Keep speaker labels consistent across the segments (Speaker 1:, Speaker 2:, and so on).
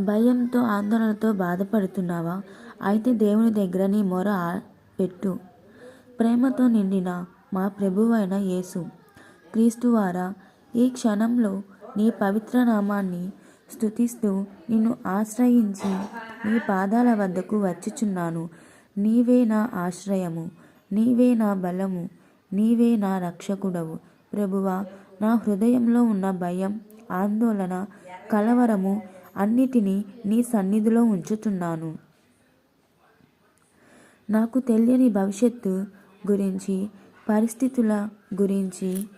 Speaker 1: భయంతో ఆందోళనతో బాధపడుతున్నావా? అయితే దేవుని దగ్గర నీ మొర పెట్టు. ప్రేమతో నిండిన మా ప్రభువైన యేసు. క్రీస్తువారా ఈ క్షణంలో నీ పవిత్ర నామాన్ని స్తుతిస్తూ నిన్ను ఆశ్రయించి నీ పాదాల వద్దకు వచ్చుచున్నాను. నీవే నా ఆశ్రయము నీవే నా బలము నీవే నా రక్షకుడవు. ప్రభువా నా హృదయంలో ఉన్న భయం ఆందోళన కలవరము అన్నిటినీ నీ సన్నిధిలో ఉంచుతున్నాను. నాకు తెలియని భవిష్యత్తు గురించి పరిస్థితుల గురించి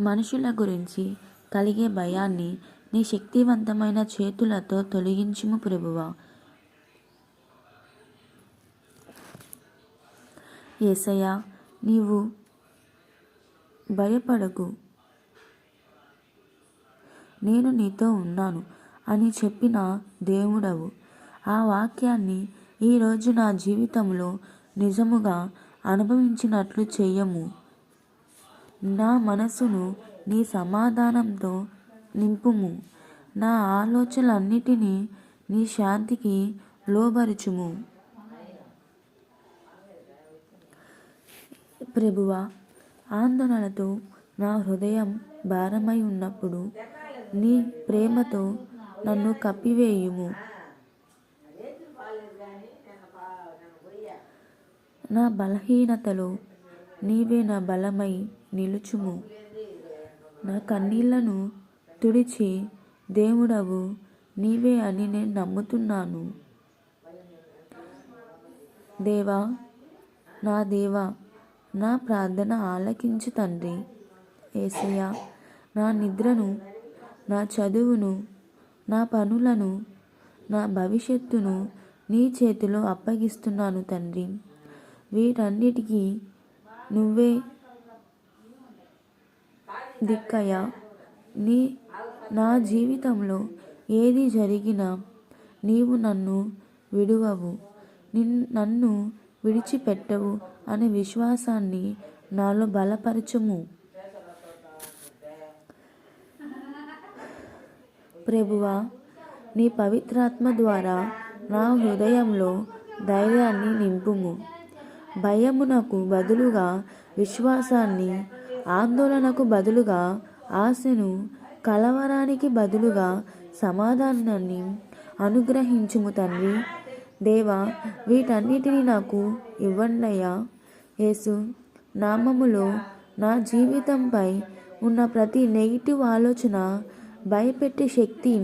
Speaker 1: మనుషుల గురించి కలిగే భయాన్ని నీ శక్తివంతమైన చేతులతో తొలగించుము ప్రభువా. ఏసయ్యా నీవు భయపడకు. నేను నీతో ఉన్నాను అని చెప్పిన దేవుడవు. ఆ వాక్యాన్ని ఈరోజు నా జీవితంలో నిజముగా అనుభవించినట్లు చెయ్యము నా మనసును నీ సమాధానంతో నింపుము. నా ఆలోచనలన్నిటినీ నీ శాంతికి లోబరుచుము. ప్రభువా ఆందోళనతో నా హృదయం భారమై ఉన్నప్పుడు నీ ప్రేమతో నన్ను కప్పివేయుము. నా బలహీనతలో నీవే నా బలమై నిలుచుము. నా కన్నీళ్ళను తుడిచి దేవుడవు నీవే అని నేను నమ్ముతున్నాను. దేవా నా దేవా నా ప్రార్థన ఆలకించు తండ్రి. ఏసయ్య నా నిద్రను నా చదువును నా పనులను నా భవిష్యత్తును నీ చేతిలో అప్పగిస్తున్నాను తండ్రి. వీటన్నిటికీ నువ్వే దిక్కయ్యా. నీ నా జీవితంలో ఏది జరిగినా నీవు నన్ను విడువవు. నిన్ నన్ను విడిచిపెట్టవు అనే విశ్వాసాన్ని నాలో బలపరచము. ప్రభువా నీ పవిత్రాత్మ ద్వారా నా హృదయంలో ధైర్యాన్ని నింపుము. భయమునకు బదులుగా విశ్వాసాన్ని ఆందోళనకు బదులుగా ఆశను కలవరానికి బదులుగా సమాధానాన్ని అనుగ్రహించుము తండ్రి. దేవా వీటన్నిటిని నాకు ఇవ్వండయ్యా. యేసు నామములో నా జీవితంపై ఉన్న ప్రతి నెగిటివ్ ఆలోచన భయపెట్టే శక్తి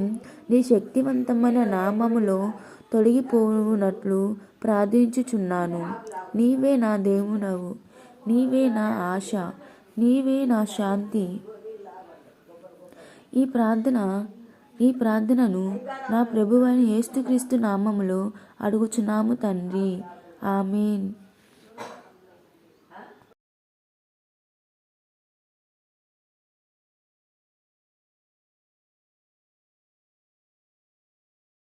Speaker 1: నీ శక్తివంతమైన నామములో తొలగిపోవునట్లు ప్రార్థించుచున్నాను. నీవే నా దేవుడవు నీవే నా ఆశ నీవే నా శాంతి. ఈ ప్రార్థన ఈ ప్రార్థనను నా ప్రభువైన యేసుక్రీస్తు నామములో అడుగుచున్నాము తండ్రి. ఆమెన్.